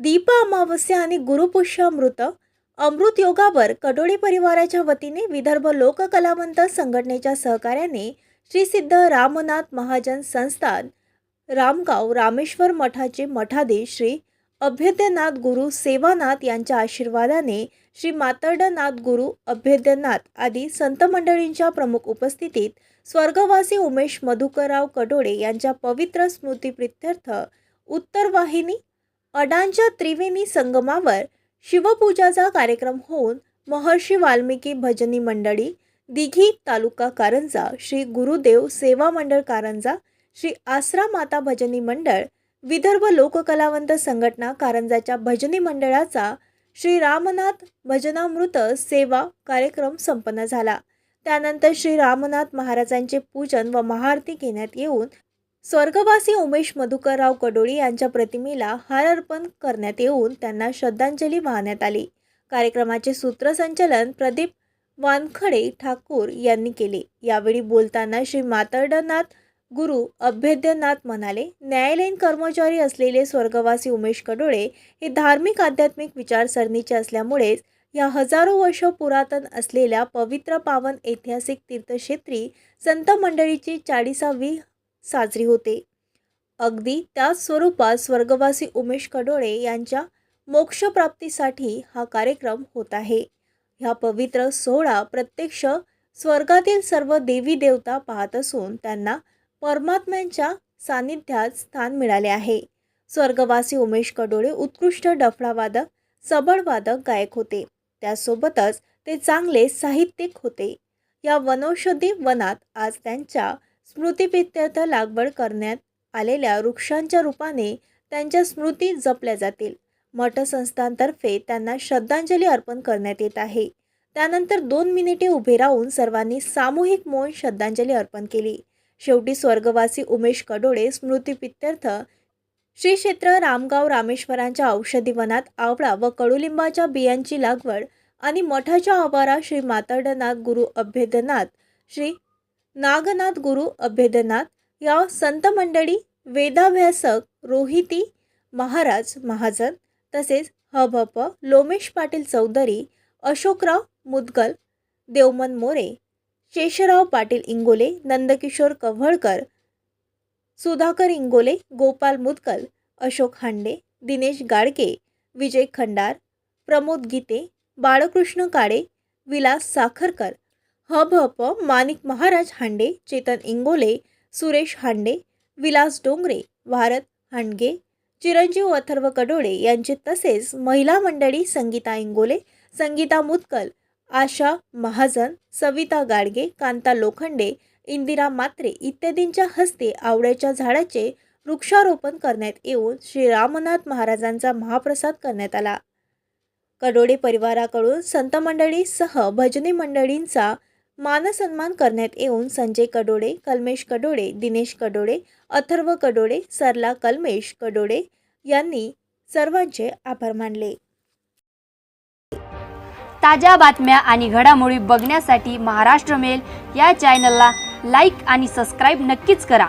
दीप अमावस्या आणि गुरुपुष्यामृत अमृत योगावर कडोळी परिवाराच्या वतीने विदर्भ लोककलावंत संघटनेच्या सहकार्याने श्री सिद्ध रामनाथ महाजन संस्थान रामगाव रामेश्वर मठाचे मठाधीश श्री अभ्यद्यनाथ गुरु सेवानाथ यांच्या आशीर्वादाने श्री मातर्डनाथ गुरु अभ्यद्यनाथ आदी संत मंडळींच्या प्रमुख उपस्थितीत स्वर्गवासी उमेश मधुकरराव कडोळे यांच्या पवित्र स्मृतीप्रित्यर्थ उत्तर वाहिनी अडांच्या त्रिवेणी संगमावर शिवपूजाचा कार्यक्रम होऊन महर्षी वाल्मिकी भजनी मंडळी दिघी तालुका कारंजा श्री गुरुदेव सेवा मंडळ कारंजा श्री आसरा माता भजनी मंडळ विदर्भ लोककलावंत संघटना कारंजाच्या भजनी मंडळाचा श्री रामनाथ भजनामृत सेवा कार्यक्रम संपन्न झाला. त्यानंतर श्री रामनाथ महाराजांचे पूजन व महाआरती घेण्यात येऊन स्वर्गवासी उमेश मधुकरराव कडोळी यांच्या प्रतिमेला हार अर्पण करण्यात येऊन त्यांना श्रद्धांजली वाहण्यात आली. कार्यक्रमाचे सूत्रसंचालन प्रदीप वानखडे ठाकूर यांनी केले. यावेळी बोलताना श्री मातर्डनाथ गुरु अभेद्यनाथ म्हणाले न्यायालयीन कर्मचारी असलेले स्वर्गवासी उमेश कडोळे हे धार्मिक आध्यात्मिक विचारसरणीचे असल्यामुळेच या हजारो वर्ष पुरातन असलेल्या पवित्र पावन ऐतिहासिक तीर्थक्षेत्री संत मंडळीची चाळीसावी साजरी होते. अगदी त्याच स्वरूपात स्वर्गवासी उमेश कडोळे यांच्या मोक्षप्राप्तीसाठी हा कार्यक्रम होत आहे. ह्या पवित्र सोहळा प्रत्यक्ष स्वर्गातील सर्व देवी देवता पाहत असून त्यांना परमात्म्यांच्या सानिध्यात स्थान मिळाले आहे. स्वर्गवासी उमेश कडोळे उत्कृष्ट डफळावादक सबळवादक गायक होते. त्यासोबतच ते चांगले साहित्यिक होते. या वनौषधी वनात आज त्यांच्या स्मृतीप्रित्यर्थ लागवड करण्यात आलेल्या वृक्षांच्या रूपाने त्यांच्या स्मृती जपल्या जातील. मठ संस्थांतर्फे त्यांना श्रद्धांजली अर्पण करण्यात येत आहे. त्यानंतर दोन मिनिटे उभे राहून सर्वांनी सामूहिक मौन श्रद्धांजली अर्पण केली. शेवटी स्वर्गवासी उमेश कडोळे स्मृतीप्रित्यर्थ श्री क्षेत्र रामगाव रामेश्वरांच्या औषधी वनात आवळा व कडुलिंबाच्या बियांची लागवड आणि मठाच्या आवारात श्री मातर्डनाथ गुरु अभ्येदनाथ श्री नागनाथ गुरु अभेदनाथ या संत मंडळी वेदाभ्यासक रोहिती महाराज महाजन तसेच हभप लोमेश पाटील चौधरी अशोकराव मुदगल देवमन मोरे शेषराव पाटील इंगोले नंदकिशोर कव्हळकर सुधाकर इंगोले गोपाल मुदगल अशोक हांडे दिनेश गाडगे विजय खंडार प्रमोद गीते बाळकृष्ण काळे विलास साखरकर हभप माणिक महाराज हांडे चेतन इंगोले सुरेश हांडे विलास डोंगरे भारत हांडगे चिरंजीव अथर्व कडोळे यांचे तसेच महिला मंडळी संगीता इंगोले संगीता मुदकल आशा महाजन सविता गाडगे कांता लोखंडे इंदिरा मात्रे इत्यादींच्या हस्ते आवड्याच्या झाडाचे वृक्षारोपण करण्यात येऊन श्री रामनाथ महाराजांचा महाप्रसाद करण्यात आला. कडोळे परिवाराकडून संत मंडळीसह भजनी मंडळींचा मानसन्मान करण्यात येऊन संजय कडोळे कल्मेश कडोळे दिनेश कडोळे अथर्व कडोळे सरला कल्मेश कडोळे यांनी सर्वांचे आभार मानले. ताज्या बातम्या आणि घडामोडी बघण्यासाठी महाराष्ट्र मेल या चॅनलला लाईक आणि सबस्क्राईब नक्कीच करा.